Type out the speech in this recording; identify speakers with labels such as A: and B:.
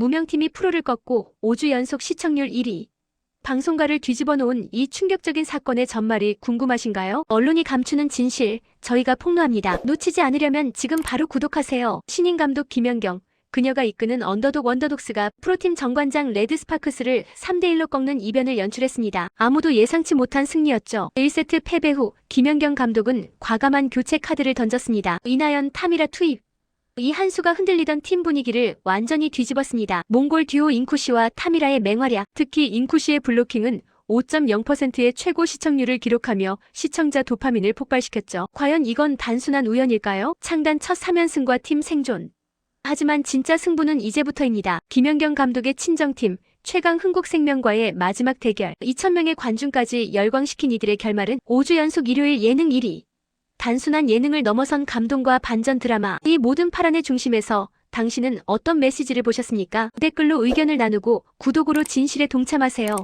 A: 무명팀이 프로를 꺾고 5주 연속 시청률 1위. 방송가를 뒤집어 놓은 이 충격적인 사건의 전말이 궁금하신가요? 언론이 감추는 진실, 저희가 폭로합니다. 놓치지 않으려면 지금 바로 구독하세요. 신인 감독 김연경. 그녀가 이끄는 언더독 원더독스가 프로팀 정관장 레드스파크스를 3대1로 꺾는 이변을 연출했습니다. 아무도 예상치 못한 승리였죠. 1세트 패배 후 김연경 감독은 과감한 교체 카드를 던졌습니다. 이나연 타미라 투입. 이 한 수가 흔들리던 팀 분위기를 완전히 뒤집었습니다. 몽골 듀오 인쿠시와 타미라의 맹활약, 특히 인쿠시의 블로킹은 5.0%의 최고 시청률을 기록하며 시청자 도파민을 폭발시켰죠. 과연 이건 단순한 우연일까요? 창단 첫 3연승과 팀 생존. 하지만 진짜 승부는 이제부터입니다. 김연경 감독의 친정팀 최강 흥국생명과의 마지막 대결. 2,000명의 관중까지 열광시킨 이들의 결말은 5주 연속 일요일 예능 1위. 단순한 예능을 넘어선 감동과 반전 드라마. 이 모든 파란의 중심에서 당신은 어떤 메시지를 보셨습니까? 댓글로 의견을 나누고 구독으로 진실에 동참하세요.